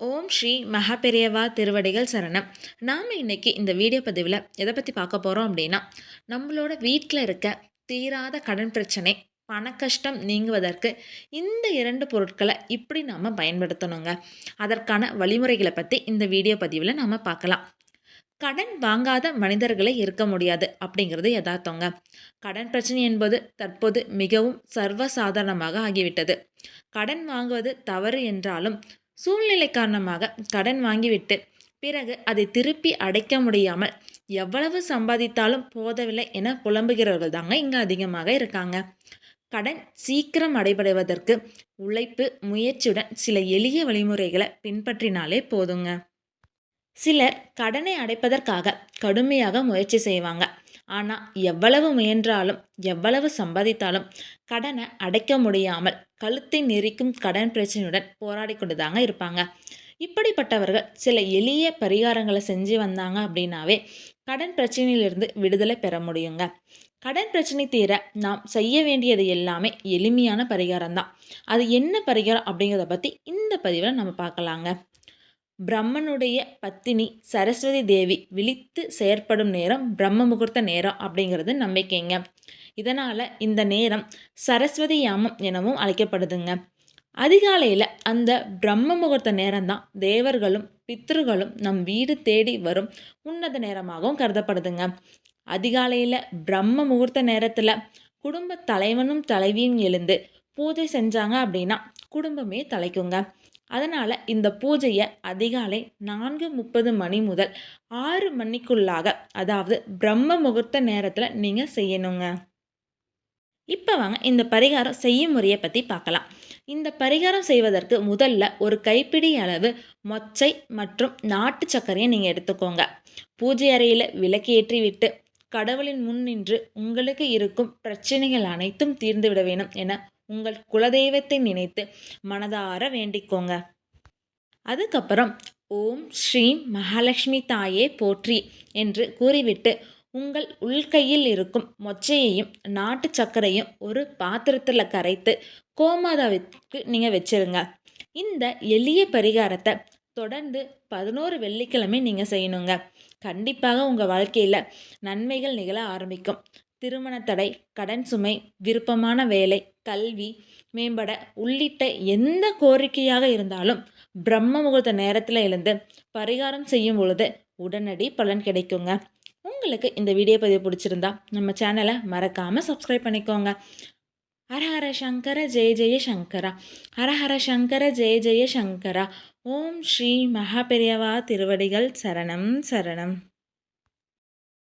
ஓம் ஸ்ரீ மகாபெரியவா திருவடிகள் சரணம். நாம் இன்னைக்கு இந்த வீடியோ பதிவில் எதை பற்றி பார்க்க போகிறோம் அப்படின்னா நம்மளோட வீட்டில் இருக்க தீராத கடன் பிரச்சனை பண கஷ்டம் நீங்குவதற்கு இந்த இரண்டு பொருட்களை இப்படி நாம் பயன்படுத்தணுங்க. அதற்கான வழிமுறைகளை பற்றி இந்த வீடியோ பதிவில் நாம் பார்க்கலாம். கடன் வாங்காத மனிதர்களை இருக்க முடியாது அப்படிங்கிறது யதார்த்தங்க. கடன் பிரச்சனை என்பது தற்போது மிகவும் சர்வசாதாரணமாக ஆகிவிட்டது. கடன் வாங்குவது தவறு என்றாலும் சூழ்நிலை காரணமாக கடன் வாங்கிவிட்டு பிறகு அதை திருப்பி அடைக்க முடியாமல் எவ்வளவு சம்பாதித்தாலும் போதவில்லை என புலம்புகிறவர்கள் தாங்க இங்கே அதிகமாக இருக்காங்க. கடன் சீக்கிரம் அடைபடுவதற்கு உழைப்பு முயற்சியுடன் சில எளிய வழிமுறைகளை பின்பற்றினாலே போதுங்க. சிலர் கடனை அடைப்பதற்காக கடுமையாக முயற்சி செய்வாங்க. ஆனால் எவ்வளவு முயன்றாலும் எவ்வளவு சம்பாதித்தாலும் கடனை அடைக்க முடியாமல் கழுத்தை நெரிக்கும் கடன் பிரச்சனையுடன் போராடி கொண்டு தாங்க இருப்பாங்க. இப்படிப்பட்டவர்கள் சில எளிய பரிகாரங்களை செஞ்சு வந்தாங்க அப்படின்னாவே கடன் பிரச்சனையிலிருந்து விடுதலை பெற முடியுங்க. கடன் பிரச்சனை தீர நாம் செய்ய வேண்டியது எல்லாமே எளிமையான பரிகாரம் தான் அது என்ன பரிகாரம் அப்படிங்கிறத பற்றி இந்த பதிவில் நம்ம பார்க்கலாங்க. பிரம்மனுடைய பத்தினி சரஸ்வதி தேவி விழித்து செயற்படும் நேரம் பிரம்ம முகூர்த்த நேரம் அப்படிங்கிறது நம்பிக்கைங்க. இதனால் இந்த நேரம் சரஸ்வதி யாமம் எனவும் அழைக்கப்படுதுங்க. அதிகாலையில் அந்த பிரம்ம முகூர்த்த நேரம்தான் தேவர்களும் பித்ருகளும் நம் வீடு தேடி வரும் உன்னத நேரமாகவும் கருதப்படுதுங்க. அதிகாலையில் பிரம்ம முகூர்த்த நேரத்தில் குடும்ப தலைவனும் தலைவியும் எழுந்து பூஜை செஞ்சாங்க அப்படின்னா குடும்பமே தலைக்குங்க. அதனால் இந்த பூஜையை அதிகாலை நான்கு முப்பது மணி முதல் ஆறு மணிக்குள்ளாக அதாவது பிரம்ம முகூர்த்த நேரத்தில் நீங்கள் செய்யணுங்க. இப்போ வாங்க இந்த பரிகாரம் செய்யும் முறையை பற்றி பார்க்கலாம். இந்த பரிகாரம் செய்வதற்கு முதல்ல ஒரு கைப்பிடி அளவு மொச்சை மற்றும் நாட்டு சர்க்கரையை நீங்கள் எடுத்துக்கோங்க. பூஜை அறையில் விளக்கேற்றி விட்டு கடவுளின் முன் நின்று உங்களுக்கு இருக்கும் பிரச்சனைகள் அனைத்தும் தீர்ந்து விட வேணும் என உங்கள் குலதெய்வத்தை நினைத்து மனதார வேண்டிக்கோங்க. அதுக்கப்புறம் ஓம் ஸ்ரீம் மகாலட்சுமி தாயே போற்றி என்று கூறிவிட்டு உங்கள் உள்கையில் இருக்கும் மொச்சையையும் நாட்டு சர்க்கரையும் ஒரு பாத்திரத்தில் கரைத்து கோமாதாவிற்கு நீங்கள் வச்சுருங்க. இந்த எளிய பரிகாரத்தை தொடர்ந்து பதினோரு வெள்ளிக்கிழமை நீங்கள் செய்யணுங்க. கண்டிப்பாக உங்கள் வாழ்க்கையில் நன்மைகள் நிகழ ஆரம்பிக்கும். திருமண தடை கடன் சுமை விருப்பமான வேலை கல்வி மேம்பட உள்ளிட்ட எந்த கோரிக்கையாக இருந்தாலும் பிரம்ம முகூர்த்த நேரத்தில் எழுந்து பரிகாரம் செய்யும் பொழுது உடனடி பலன் கிடைக்குங்க. உங்களுக்கு இந்த வீடியோ பதிவு பிடிச்சிருந்தா நம்ம சேனலை மறக்காமல் சப்ஸ்கிரைப் பண்ணிக்கோங்க. ஹரஹர சங்கர ஜெய ஜெய சங்கரா. ஹரஹர சங்கர ஜெய ஜெய சங்கரா. ஓம் ஸ்ரீ மகாபெரியவா திருவடிகள் சரணம் சரணம்.